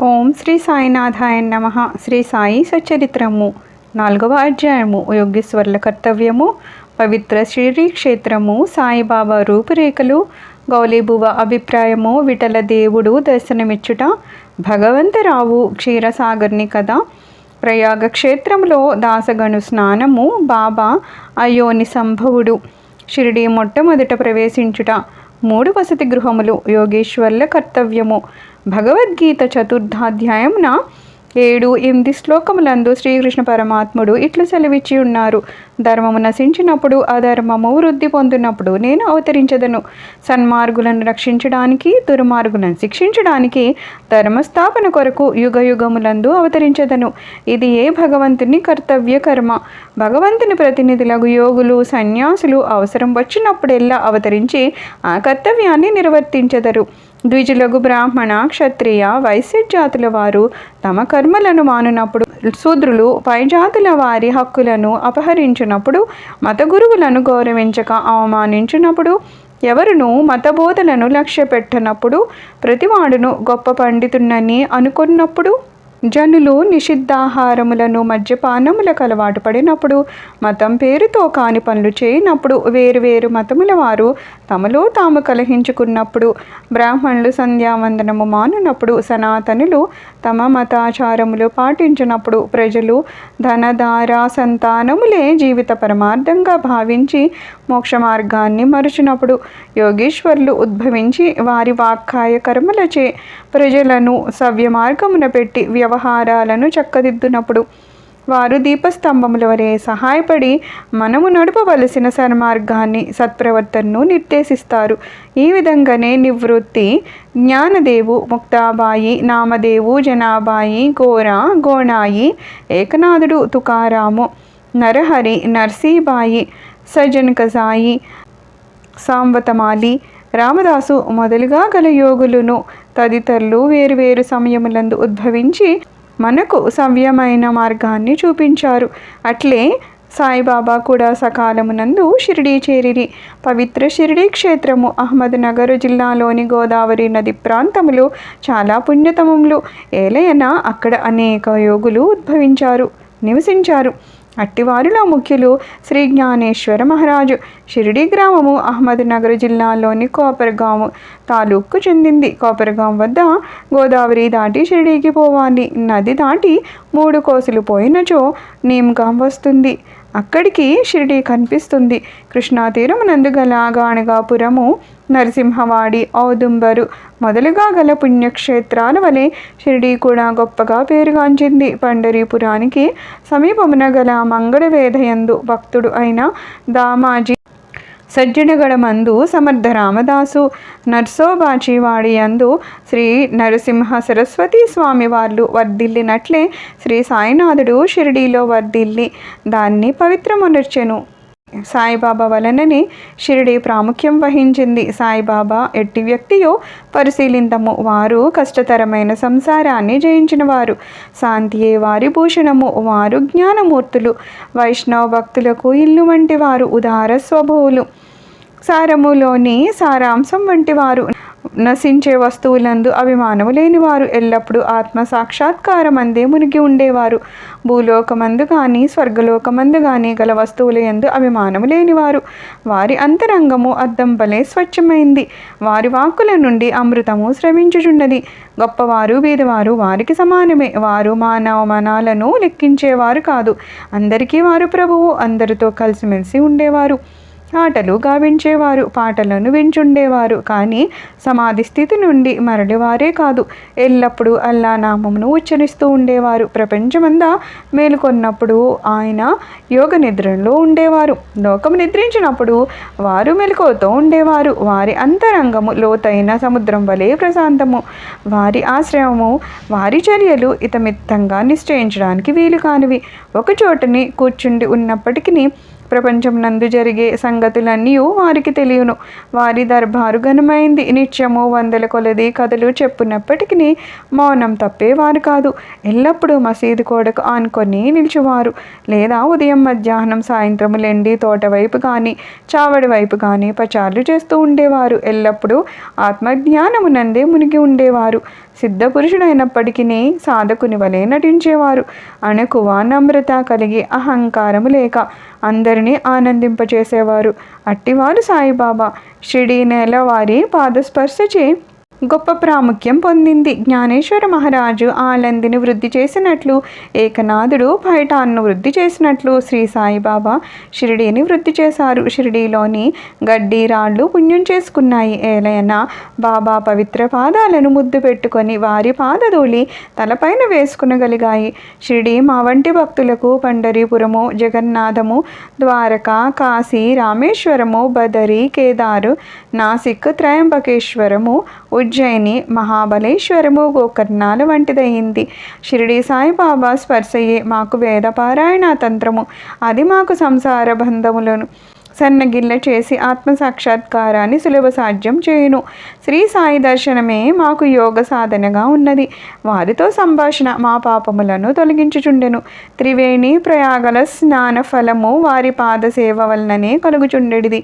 ఓం శ్రీ సాయినాథాయ నమ. శ్రీ సాయి సచరిత్రము. నాలుగవ అధ్యాయము. యోగేశ్వర్ల కర్తవ్యము. పవిత్ర శ్రీక్షేత్రము. సాయిబాబా రూపురేఖలు. గౌలీబువ అభిప్రాయము. విఠల దేవుడు దర్శనమిచ్చుట. భగవంతరావు క్షీరసాగర్ని కథ. ప్రయాగ క్షేత్రంలో దాసగణు స్నానము. బాబా అయోని సంభవుడు. షిరిడి మొట్టమొదట ప్రవేశించుట. మూడు వసతి గృహములు. యోగేశ్వర్ల కర్తవ్యము. భగవద్గీత చతుర్థాధ్యాయమున ఏడు ఎనిమిది శ్లోకములందు శ్రీకృష్ణ పరమాత్ముడు ఇట్లు సెలవిచ్చి ఉన్నారు. ధర్మము నశించినప్పుడు అధర్మము వృద్ధి పొందినప్పుడు నేను అవతరించదను. సన్మార్గులను రక్షించడానికి దుర్మార్గులను శిక్షించడానికి ధర్మస్థాపన కొరకు యుగ యుగములందు అవతరించదను. ఇది ఏ భగవంతుని కర్తవ్య కర్మ? భగవంతుని ప్రతినిధులకు యోగులు సన్యాసులు అవసరం వచ్చినప్పుడెల్లా అవతరించి ఆ కర్తవ్యాన్ని నిర్వర్తించెదరు. ద్విజులకు బ్రాహ్మణ క్షత్రియ వైశ్య జాతుల వారు తమ కర్మలను మానునప్పుడు శూద్రులు పై జాతుల వారి హక్కులను అపహరించినప్పుడు మత గురువులను గౌరవించక అవమానించినప్పుడు ఎవరును మతబోధలను లక్ష్యపెట్టనప్పుడు ప్రతివాడును గొప్ప పండితున్నని అనుకున్నప్పుడు జనులు నిషిద్ధాహారములను మద్యపానములకు అలవాటు పడినప్పుడు మతం పేరుతో కాని పనులు చేయనప్పుడు వేరువేరు మతముల వారు తమలో తాము కలహించుకున్నప్పుడు బ్రాహ్మణులు సంధ్యావందనము మానునప్పుడు సనాతనులు తమ మతాచారములు పాటించినప్పుడు ప్రజలు ధనధార సంతానములే జీవిత పరమార్థంగా భావించి మోక్ష మార్గాన్ని మరచినప్పుడు యోగేశ్వర్లు ఉద్భవించి వారి వాక్కాయ కర్మలచే ప్రజలను సవ్య మార్గమున పెట్టి వ్యవహారాలను చక్కదిద్దునప్పుడు వారు దీపస్తంభముల వరే సహాయపడి మనము నడపవలసిన సన్మార్గాన్ని సత్ప్రవర్తనను నిర్దేశిస్తారు. ఈ విధంగానే నివృత్తి జ్ఞానదేవు ముక్తాబాయి నామదేవు జనాబాయి గోర గోణాయి ఏకనాథుడు తుకారాము నరహరి నర్సీబాయి సజ్జన్ సాయి సాంబతమాలి రామదాసు మొదలుగా గల యోగులను తదితరులు వేరువేరు సమయములందు ఉద్భవించి మనకు సవ్యమైన మార్గాన్ని చూపించారు. అట్లే సాయిబాబా కూడా సకాలమునందు షిరిడీ చేరిరి. పవిత్ర షిరిడీ క్షేత్రము అహ్మద్నగర్ జిల్లాలోని గోదావరి నది ప్రాంతములు చాలా పుణ్యతమములు. ఏలయన అక్కడ అనేక యోగులు ఉద్భవించారు నివసించారు. అట్టివారిలో ముఖ్యులు శ్రీ జ్ఞానేశ్వర మహారాజు. షిరిడి గ్రామము అహ్మద్నగర్ జిల్లాలోని కోపరగాం తాలూకు చెందింది. కోపరగాం వద్ద గోదావరి దాటి షిరిడీకి పోవాలి. నది దాటి మూడు కోసులు పోయినచో నీమ్గాం వస్తుంది. అక్కడికి షిరిడి కనిపిస్తుంది. కృష్ణా నందు గల గాణగాపురము నరసింహవాడి ఔదుంబరు మొదలుగా గల పుణ్యక్షేత్రాల వలె షిరిడి కూడా గొప్పగా పేరుగాంచింది. పండరీపురానికి సమీపమున గల మంగళవేదయందు భక్తుడు అయిన దామాజీ సజ్జనగడమందు సమర్థ రామదాసు నర్సోబాచివాడి యందు శ్రీ నరసింహ సరస్వతి స్వామి వాళ్ళు వర్ధిల్లినట్లే శ్రీ సాయినాథుడు షిరిడీలో వర్ధిల్లి దాన్ని పవిత్రమునర్చెను. సాయిబాబా వలననే షిరిడి ప్రాముఖ్యం వహించింది. సాయిబాబా ఎట్టి వ్యక్తియో పరిశీలింతము వారు కష్టతరమైన సంసారాన్ని జయించిన వారు శాంతియే వారి భూషణము. వారు జ్ఞానమూర్తులు. వైష్ణవ భక్తులకు ఇల్లు వంటి వారు ఉదార స్వభావులు. సారములోని సారాంశం వంటి వారు నశించే వస్తువులందు అభిమానము లేనివారు ఎల్లప్పుడూ ఆత్మ సాక్షాత్కారం అందే మునిగి ఉండేవారు. భూలోకమందు కానీ స్వర్గలోకమందు కానీ గల వస్తువుల ఎందు అభిమానము లేనివారు. వారి అంతరంగము అద్దం భలే స్వచ్ఛమైంది. వారి వాక్కుల నుండి అమృతము శ్రమించుచున్నది గొప్పవారు బీదవారు వారికి సమానమే. వారు మానవ మనాలను లెక్కించేవారు కాదు. అందరికీ వారు ప్రభువు. అందరితో కలిసిమెలిసి ఉండేవారు. ఆటలు గావించేవారు పాటలను వించుండేవారు. కానీ సమాధి స్థితి నుండి మరలివారే కాదు. ఎల్లప్పుడూ అల్లా నామమును ఉచ్చరిస్తూ ఉండేవారు. ప్రపంచమంతా మేలుకొన్నప్పుడు ఆయన యోగ నిద్రలో ఉండేవారు. లోకము నిద్రించినప్పుడు వారు మెలకువతో ఉండేవారు. వారి అంతరంగము లోతైన సముద్రం వలె ప్రశాంతము. వారి ఆశ్రయము వారి చర్యలు ఇతమిత్తంగా నిశ్చయించడానికి వీలు కానివి. ఒక చోటని కూర్చుండి ఉన్నప్పటికీ ప్రపంచం నందు జరిగే సంగతులన్నీ వారికి తెలియను. వారి దర్బారు ఘనమైంది. నిత్యము వందల కొలది కథలు చెప్పునప్పటికీ మౌనం తప్పేవారు కాదు. ఎల్లప్పుడూ మసీదు గోడకు ఆనుకొని నిలిచేవారు. లేదా ఉదయం మధ్యాహ్నం సాయంత్రం లెండి తోట వైపు కానీ చావడి వైపు కానీ పచారులు చేస్తూ ఉండేవారు. ఎల్లప్పుడూ ఆత్మజ్ఞానమునందే మునిగి ఉండేవారు. సిద్ధపురుషుడైనప్పటికీ సాధకుని వలె నటించేవారు. అణకువ నమ్రత కలిగి అహంకారము లేక అందరినీ ఆనందింపచేసేవారు. అట్టివారు సాయిబాబా. షిడి నేల వారి పాదస్పర్శచే గొప్ప ప్రాముఖ్యం పొందింది. జ్ఞానేశ్వర మహారాజు ఆలందిని వృద్ధి చేసినట్లు ఏకనాథుడు పైఠాన్ను వృద్ధి చేసినట్లు శ్రీ సాయిబాబా షిరిడీని వృద్ధి చేశారు. షిరిడీలోని గడ్డి రాళ్ళు పుణ్యం చేసుకున్నాయి. ఏలైనా బాబా పవిత్ర పాదాలను ముద్దు పెట్టుకొని వారి పాదధూళి తలపైన వేసుకునగలిగాయి. షిరిడి మా వంటి భక్తులకు పండరీపురము జగన్నాథము ద్వారక కాశీ రామేశ్వరము బదరి కేదారు నాసిక్ త్రయంబకేశ్వరము ఉజ్జయిని మహాబలేశ్వరము గోకర్ణాలు వంటిదయింది షిరిడి సాయిబాబా స్పర్శయే మాకు వేదపారాయణ తంత్రము. అది మాకు సంసార బంధములను. సన్నగిల్ల చేసి ఆత్మ సాక్షాత్కారాన్ని సులభ సాధ్యం చేయును. శ్రీ సాయి దర్శనమే మాకు యోగ సాధనగా ఉన్నది. వారితో సంభాషణ మా పాపములను తొలగించుచుండెను. త్రివేణి ప్రయాగల స్నాన ఫలము వారి పాద సేవ వలననే కలుగుచుండెడిది.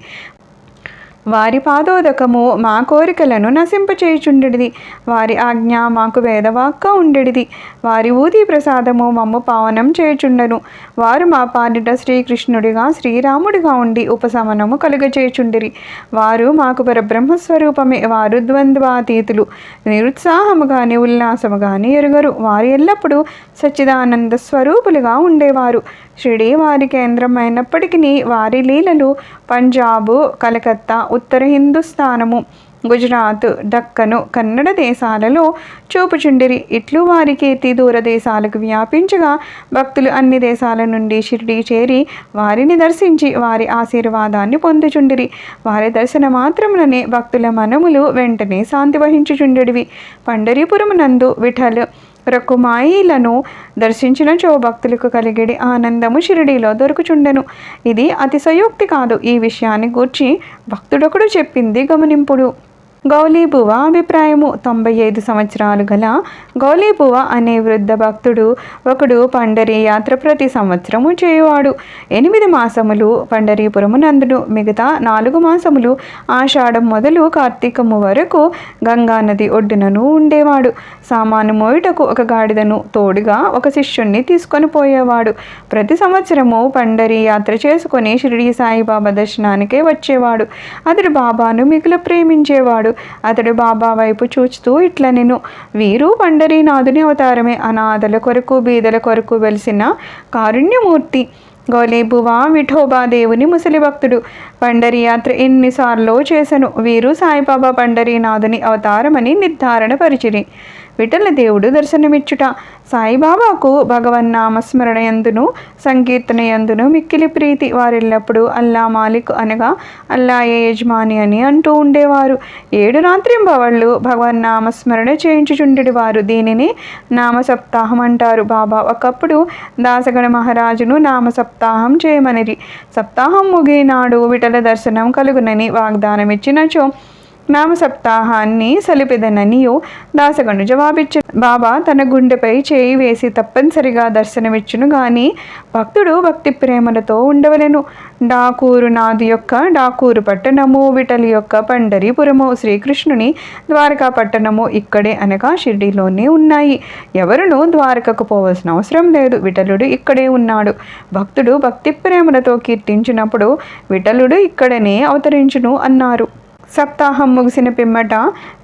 వారి పాదోదకము మా కోరికలను నశింపచేయుచుండెడిది. వారి ఆజ్ఞ మాకు వేదవాక్క ఉండెడిది. వారి ఊది ప్రసాదము మమ్ము పావనం చేయుచుండెను. వారు మా పాలిట శ్రీకృష్ణుడిగా శ్రీరాముడిగా ఉండి ఉపశమనము కలుగచేయుచుండిరి. వారు మాకు పరబ్రహ్మస్వరూపమే. వారు ద్వంద్వాతీతులు. నిరుత్సాహము గాని ఉల్లాసము గాని ఎరుగరు. వారు ఎల్లప్పుడూ సచ్చిదానంద స్వరూపులుగా ఉండేవారు. షిరిడి వారి కేంద్రమైనప్పటికీ వారి లీలలు పంజాబు కలకత్తా ఉత్తర హిందుస్థానము గుజరాత్ దక్కను కన్నడ దేశాలలో చూపుచుండిరి. ఇట్లు వారి కీర్తి దూరదేశాలకు వ్యాపించగా భక్తులు అన్ని దేశాల నుండి షిరిడి చేరి వారిని దర్శించి వారి ఆశీర్వాదాన్ని పొందుచుండిరి. వారి దర్శన మాత్రముననే భక్తుల మనములు వెంటనే శాంతి వహించుచుండెడివి. పండరీపురమునందు విఠలు రకుమాయిలను దర్శించినచో భక్తులకు కలిగేడి ఆనందము షిరిడీలో దొరుకుచుండెను. ఇది అతిశయోక్తి కాదు. ఈ విషయాన్ని గూర్చి భక్తుడొకడు చెప్పింది గమనింపుడు. గౌలీబువ అభిప్రాయము తొంభై ఐదు సంవత్సరాలు గల గౌలీబువ అనే వృద్ధ భక్తుడు ఒకడు పండరి యాత్ర ప్రతి సంవత్సరము చేయువాడు. ఎనిమిది మాసములు పండరీపురము నందును మిగతా నాలుగు మాసములు ఆషాఢం మొదలు కార్తీకము వరకు గంగానది ఒడ్డునను ఉండేవాడు. సామాను మోయుటకు ఒక గాడిదను తోడుగా ఒక శిష్యుణ్ణి తీసుకొని పోయేవాడు. ప్రతి సంవత్సరము పండరి యాత్ర చేసుకొని షిరిడి సాయిబాబా దర్శనానికే వచ్చేవాడు. అతడు బాబాను మిగులు ప్రేమించేవాడు. అతడు బాబా వైపు చూస్తూ ఇట్లా నేను వీరు పండరీనాథుని అవతారమే. అనాథల కొరకు బీదల కొరకు వెలిసిన కారుణ్యమూర్తి. గోలేబువా విఠోబా దేవుని ముసలి భక్తుడు. పండరి యాత్ర ఎన్నిసార్లు చేశాను వీరు సాయిబాబా పండరీనాథుని అవతారమని నిర్ధారణ పరిచిరి. విఠల దేవుడు దర్శనమిచ్చుట. సాయిబాబాకు భగవన్నామస్మరణ యందును సంకీర్తన యందును మిక్కిలి ప్రీతి వారెల్లప్పుడూ అల్లా మాలిక్ అనగా అల్లాయే యజమాని అని అంటూ ఉండేవారు. ఏడు రాత్రింబవళ్ళు భగవన్నామస్మరణ చేయించుచుండెడు వారు దీనిని నామ సప్తాహం అంటారు బాబా. ఒకప్పుడు దాసగణ మహారాజును నామ సప్తాహం చేయమనిరి. సప్తాహం ముగినాడు విఠల దర్శనం కలుగునని వాగ్దానం నామ సప్తాహాన్ని సలిపెదననియో దాసగను జవాబిచ్చు. బాబా తన గుండెపై చేయి వేసి తప్పనిసరిగా దర్శనమిచ్చును గాని భక్తుడు భక్తి ప్రేమలతో ఉండవలెను. డాకూరు నాది యొక్క డాకూరు పట్టణము విటలి యొక్క పండరీపురము శ్రీకృష్ణుని ద్వారకా పట్టణము ఇక్కడే అనగా షిర్డీలోనే ఉన్నాయి. ఎవరును ద్వారకకు పోవలసిన అవసరం లేదు. విఠలుడు ఇక్కడే ఉన్నాడు. భక్తుడు భక్తి ప్రేమలతో కీర్తించినప్పుడు విఠలుడు ఇక్కడనే అవతరించును అన్నారు. సప్తాహం ముగిసిన పిమ్మట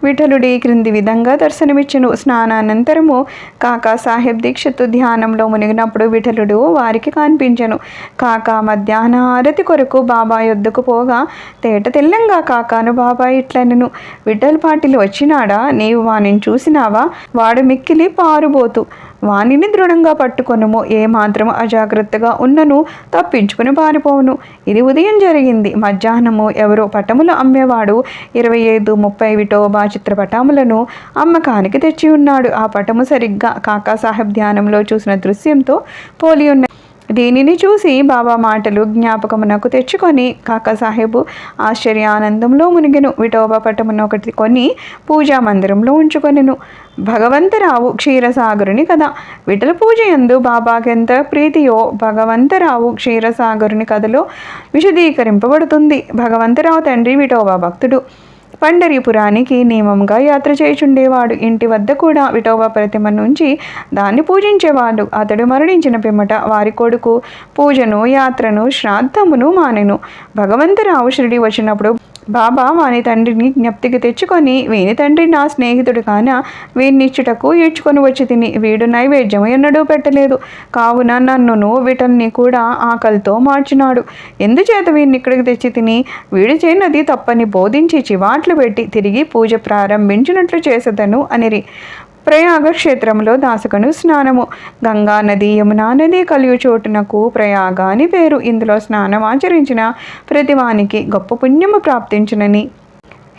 విఠలుడి క్రింది విధంగా దర్శనమిచ్చను. స్నానానంతరము కాకా సాహెబ్ దీక్షితు ధ్యానంలో మునిగినప్పుడు విఠలుడు వారికి కనిపించెను. కాకా మధ్యాహ్న హారతి కొరకు బాబా యొద్దకు పోగా తేట తెల్లంగా కాకాను బాబా ఇట్లనెను. విఠల్ పాటిలు వచ్చినాడా? నీవు వానిని చూసినావా? వాడు మిక్కిలి పారుబోతు. వానిని దృఢంగా పట్టుకొనుము. ఏమాత్రము అజాగ్రత్తగా ఉన్నను తప్పించుకుని పారిపోవును. ఇది ఉదయం జరిగింది. మధ్యాహ్నము ఎవరో పటములు అమ్మేవాడు. ఇరవై ఐదు ముప్పై విటోబా చిత్రపటములను అమ్మకానికి తెచ్చి ఉన్నాడు. ఆ పటము సరిగ్గా కాకాసాహెబ్ ధ్యానంలో చూసిన దృశ్యంతో పోలి ఉన్న దీనిని చూసి బాబా మాటలు జ్ఞాపకమునకు తెచ్చుకొని కాకాసాహెబు ఆశ్చర్యానందంలో మునిగెను. విఠోబా పటమును ఒకటి కొని పూజా మందిరంలో ఉంచుకొనెను. భగవంతరావు క్షీరసాగరుని కథ. విఠల పూజ ఎందు బాబాకెంత ప్రీతియో భగవంతరావు క్షీరసాగరుని కథలో విశదీకరింపబడుతుంది. భగవంతరావు తండ్రి విఠోబా భక్తుడు. పండరీపురానికి నియమంగా యాత్ర చేయుచుండేవాడు. ఇంటి వద్ద కూడా విఠోబా ప్రతిమ నుంచి దాన్ని పూజించేవాడు. అతడు మరణించిన పిమ్మట వారి కొడుకు పూజను యాత్రను శ్రాద్ధమును మానెను. భగవంతరావు షిరిడి వచ్చినప్పుడు బాబా వాని తండ్రిని జ్ఞప్తికి తెచ్చుకొని వీని తండ్రి నా స్నేహితుడు కాన వీణ్ణిచ్చుటకు ఈడ్చుకొని వచ్చి తిని వీడు నైవేద్యం ఎన్నడూ పెట్టలేదు. కావున నన్నును వీటల్ని కూడా ఆకలితో మార్చినాడు. ఎందుచేత వీడిని ఇక్కడికి తెచ్చి తిని వీడు చేయనది తప్పని బోధించి చివాట్లు పెట్టి తిరిగి పూజ ప్రారంభించినట్లు చేసేదను అనిరి. ప్రయాగ క్షేత్రంలో దాసకను స్నానము. గంగా నది యమునా నది కలియు చోటునకు ప్రయాగ అని పేరు. ఇందులో స్నానం ఆచరించిన ప్రతివానికి గొప్ప పుణ్యము ప్రాప్తించునని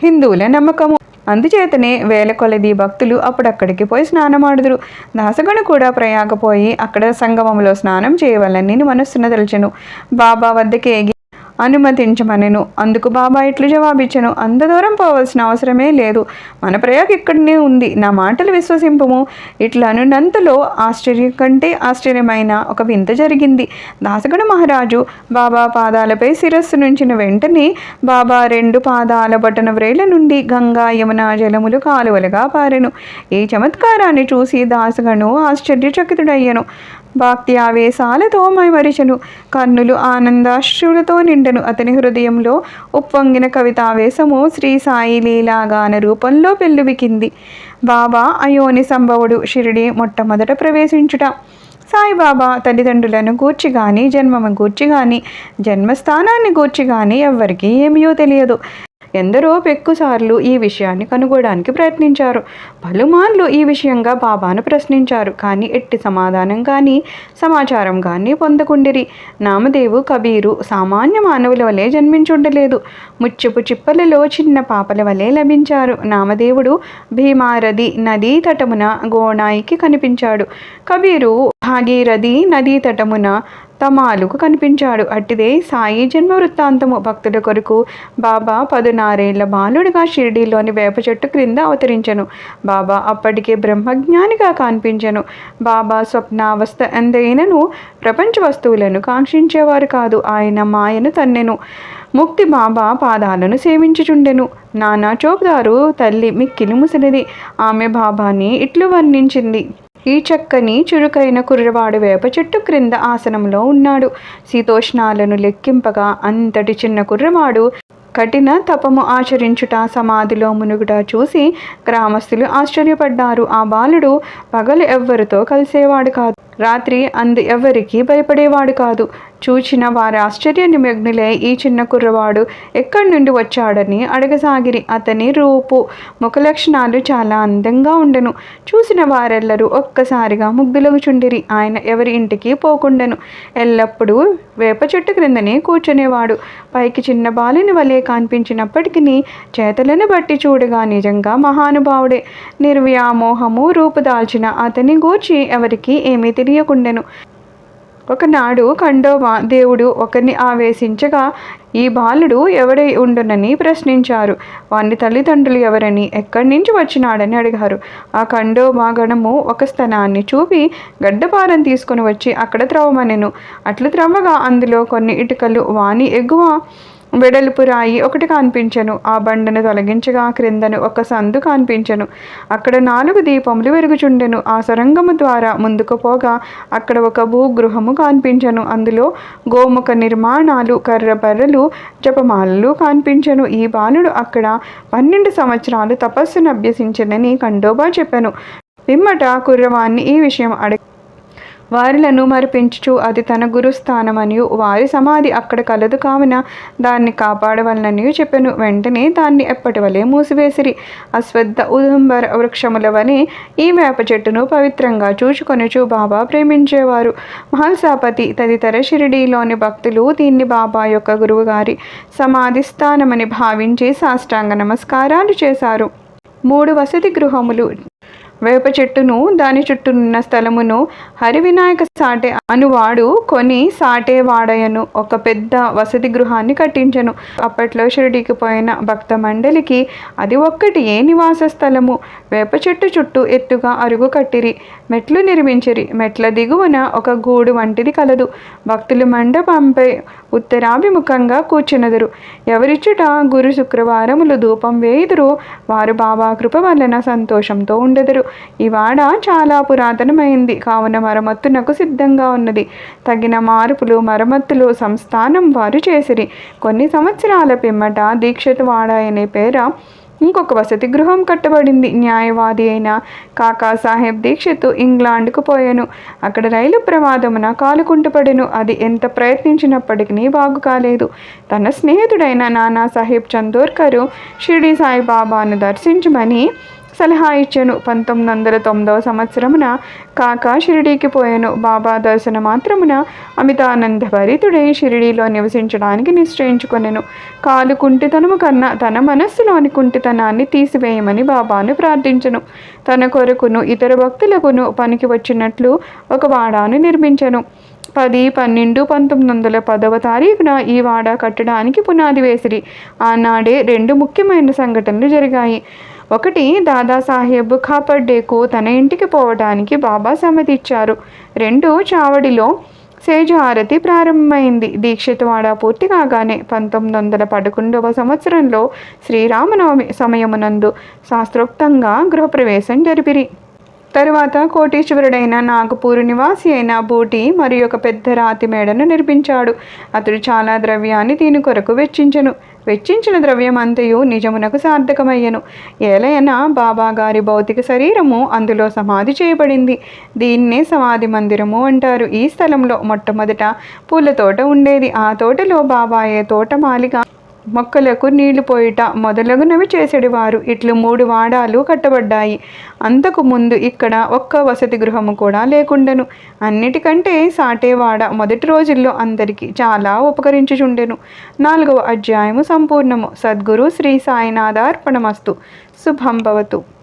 హిందువుల నమ్మకము. అందుచేతనే వేల కొలది భక్తులు అప్పుడక్కడికి పోయి స్నానమాడుదురు. దాసగను కూడా ప్రయాగపోయి అక్కడ సంగమంలో స్నానం చేయవలని మనస్సున తలచెను. బాబా వద్దకి అనుమతించమనెను. అందుకు బాబా ఇట్లు జవాబిచ్చను. అంత దూరం పోవలసిన అవసరమే లేదు. మన ప్రయోగం ఇక్కడనే ఉంది. నా మాటలు విశ్వసింపము. ఇట్లనున్నంతలో ఆశ్చర్యం కంటే ఆశ్చర్యమైన ఒక వింత జరిగింది. దాసగడు మహారాజు బాబా పాదాలపై శిరస్సు నుంచిన వెంటనే బాబా రెండు పాదాల బటన వ్రేల నుండి గంగా యమున జలములు కాలువలుగా పారెను. ఈ చమత్కారాన్ని చూసి దాసగను ఆశ్చర్యచకితుడయ్యను. భక్తి ఆవేశాలతో మైమరిచను. కన్నులు ఆనందాశ్రులతో నిండెను. అతని హృదయంలో ఉప్పొంగిన కవితావేశము శ్రీ సాయి లీలాగాన రూపంలో పెళ్ళువికింది బాబా అయోని సంభవుడు షిరిడి మొట్టమొదట ప్రవేశించుట. సాయిబాబా తల్లిదండ్రులను గూర్చి కానీ జన్మము గూర్చి కానీ జన్మస్థానాన్ని గూర్చి కానీ ఎవ్వరికీ ఏమియో తెలియదు. ఎందరో పెక్కుసార్లు ఈ విషయాన్ని కనుగొనడానికి ప్రయత్నించారు. పలుమార్లు ఈ విషయంగా బాబాను ప్రశ్నించారు. కానీ ఎట్టి సమాధానం కానీ సమాచారం కానీ పొందకుండిరి. నామదేవు కబీరు సామాన్య మానవుల వలె జన్మించుండలేదు. ముచ్చపు చిప్పలలో చిన్న పాపల వలె లభించారు. నామదేవుడు భీమారథి నదీ తటమున గోణాయికి కనిపించాడు. కబీరు భాగీరథి నదీ తటమున తమాలుకు కనిపించాడు. అట్టిదే సాయి జన్మ వృత్తాంతము. భక్తుల కొరకు బాబా పదునారేళ్ళ బాలుడిగా షిరిడీలోని వేప చెట్టు క్రింద అవతరించెను. బాబా అప్పటికే బ్రహ్మజ్ఞానిగా కనిపించను. బాబా స్వప్నావస్థ ఎందైనను ప్రపంచ వస్తువులను కాంక్షించేవారు కాదు. ఆయన మాయను తన్నెను. ముక్తి బాబా పాదాలను సేవించుచుండెను. నానా చోప్దారు తల్లి మిక్కిలి ముసలిది. ఆమె బాబాని ఇట్లు వర్ణించింది. ఈ చక్కని చురుకైన కుర్రవాడు వేప చెట్టు క్రింద ఆసనంలో ఉన్నాడు. శీతోష్ణాలను లెక్కింపగా అంతటి చిన్న కుర్రవాడు కఠిన తపము ఆచరించుట సమాధిలో మునుగుట చూసి గ్రామస్తులు ఆశ్చర్యపడ్డారు. ఆ బాలుడు పగలు ఎవ్వరితో కలిసేవాడు కాదు. రాత్రి అందు ఎవ్వరికి భయపడేవాడు కాదు. చూచిన వారి ఆశ్చర్య నిమగ్నులే ఈ చిన్న కుర్రవాడు ఎక్కడి నుండి వచ్చాడని అడగసాగిరి. అతని రూపు ముఖ లక్షణాలు చాలా అందంగా ఉండెను. చూసిన వారెల్లరూ ఒక్కసారిగా ముగ్గులకు చుండిరి ఆయన ఎవరి ఇంటికి పోకుండెను. ఎల్లప్పుడూ వేప చెట్టు క్రిందనే కూర్చునేవాడు. పైకి చిన్న బాలుని వలె కనిపించినప్పటికీ చేతలను బట్టి చూడగా నిజంగా మహానుభావుడే. నిర్వ్యామోహము రూపుదాల్చిన అతని గూర్చి ఎవరికి ఏమీ తెలియకుండెను. ఒకనాడు ఖండోబా దేవుడు ఒకరిని ఆవేశించగా ఈ బాలుడు ఎవడై ఉండునని ప్రశ్నించారు. వాని తల్లిదండ్రులు ఎవరని ఎక్కడి నుంచి వచ్చినాడని అడిగారు. ఆ ఖండోబా గణము ఒక స్థలాన్ని చూపి గడ్డపారం తీసుకుని వచ్చి అక్కడ త్రవ్వమనెను అట్లు త్రవ్వగా అందులో కొన్ని ఇటుకలు వాని ఎగువ వెడల్పు రాయి ఒకటి కనిపించెను. ఆ బండను తొలగించగా క్రిందను ఒక సందు కనిపించను. అక్కడ నాలుగు దీపములు వెరుగుచుండెను ఆ సొరంగము ద్వారా ముందుకు పోగా అక్కడ ఒక భూగృహము కనిపించను. అందులో గోముఖ నిర్మాణాలు కర్రబర్రలు జపమాలలు కనిపించెను. ఈ బాలుడు అక్కడ పన్నెండు సంవత్సరాలు తపస్సును అభ్యసించనని ఖండోబా చెప్పాను. పిమ్మట కుర్రవాన్ని ఈ విషయం అడగ వారిలను మరిపించుచు అది తన గురుస్థానమనియు. వారి సమాధి అక్కడ కలదు కావున దాన్ని కాపాడవలననియు చెప్పెను. వెంటనే దాన్ని ఎప్పటి వలె మూసివేసిరి. అశ్వద్ధ ఉదంబర వృక్షముల వలె ఈ వేప చెట్టును పవిత్రంగా చూచుకొనుచు బాబా ప్రేమించేవారు. మహల్సాపతి తదితర షిరిడీలోని భక్తులు దీన్ని బాబా యొక్క గురువుగారి సమాధి స్థానమని భావించి సాష్టాంగ నమస్కారాలు చేశారు. మూడు వసతి గృహములు వేప చెట్టును దాని చుట్టూనున్న స్థలమును హరివినాయక సాటే అనువాడు కొని సాటే వాడయను ఒక పెద్ద వసతి గృహాన్ని కట్టించను. అప్పట్లో షిరిడీకి పోయిన భక్త మండలికి అది ఒక్కటి ఏ నివాస స్థలము? వేప చెట్టు చుట్టూ ఎత్తుగా అరుగు కట్టిరి మెట్లు నిర్మించిరి. మెట్ల దిగువన ఒక గూడు వంటిది కలదు. భక్తులు మండపంపై ఉత్తరాభిముఖంగా కూర్చునదురు ఎవరిచ్చుట గురు శుక్రవారములు ధూపం వేయుదురు వారు బాబా కృప వలన సంతోషంతో ఉండెదరు. ఈ వాడ చాలా పురాతనమైంది. కావున మరమ్మత్తునకు సిద్ధంగా ఉన్నది. తగిన మార్పులు మరమ్మత్తులు సంస్థానం వారు చేసిరి. కొన్ని సంవత్సరాల పిమ్మట దీక్షిత వాడ అనే పేర ఇంకొక వసతి గృహం కట్టబడింది. న్యాయవాది అయిన కాకా సాహెబ్ దీక్షిత్ ఇంగ్లాండ్కు పోయాను. అక్కడ రైలు ప్రమాదమున కాలుకుంటుపడెను. అది ఎంత ప్రయత్నించినప్పటికీ బాగు కాలేదు. తన స్నేహితుడైన నానా సాహెబ్ చందోర్కరు షిర్డీ సాయిబాబాను దర్శించమని సలహా ఇచ్చాను. పంతొమ్మిది వందల తొమ్మిదవ సంవత్సరమున కాకా షిరిడీకి పోయాను. బాబా దర్శన మాత్రమున అమితానంద భరితుడై షిరిడీలో నివసించడానికి నిశ్చయించుకొనెను. కాలు కుంటితనము కన్నా తన మనస్సులోని కుంటితనాన్ని తీసివేయమని బాబాను ప్రార్థించను. తన కొరకును ఇతర భక్తులకును పనికి వచ్చినట్లు ఒక వాడాను నిర్మించను. పది పన్నెండు పంతొమ్మిది వందల పదవ తారీఖున ఈ వాడ కట్టడానికి పునాది వేసిరి. ఆనాడే రెండు ముఖ్యమైన సంఘటనలు జరిగాయి. ఒకటి దాదాసాహెబ్ ఖాపర్డేకు తన ఇంటికి పోవడానికి బాబా సమ్మతిచ్చారు. రెండు చావడిలో సేజహారతి ప్రారంభమైంది. దీక్షితవాడ పూర్తి కాగానే పంతొమ్మిది వందల పదకొండవ సంవత్సరంలో శ్రీరామనవమి సమయమునందు శాస్త్రోక్తంగా గృహప్రవేశం జరిపిరి. తరువాత కోటీశ్వరుడైన నాగపూరు నివాసి అయిన బూటి మరి ఒక పెద్ద రాతి మేడను నిర్మించాడు. అతడు చాలా ద్రవ్యాన్ని దీని కొరకు వెచ్చించను. వెచ్చించిన ద్రవ్యం అంతయు నిజమునకు సార్థకమయ్యను. ఏలయన బాబా గారి భౌతిక శరీరము అందులో సమాధి చేయబడింది. దీన్నే సమాధి మందిరము అంటారు. ఈ స్థలంలో మొట్టమొదట పూల తోట ఉండేది. ఆ తోటలో బాబాయే తోటమాలిగా మొక్కలకు నీళ్ళు పోయిట మొదలగునవి చేసేటివారు ఇట్లు మూడు వాడాలు కట్టబడ్డాయి. అంతకు ముందు ఇక్కడ ఒక్క వసతి గృహము కూడా లేకుండెను. అన్నిటికంటే సాటేవాడ మొదటి రోజుల్లో అందరికీ చాలా ఉపకరించుచుండెను. నాలుగవ అధ్యాయము సంపూర్ణము. సద్గురు శ్రీ సాయినాథార్పణమస్తు. శుభం భవతు.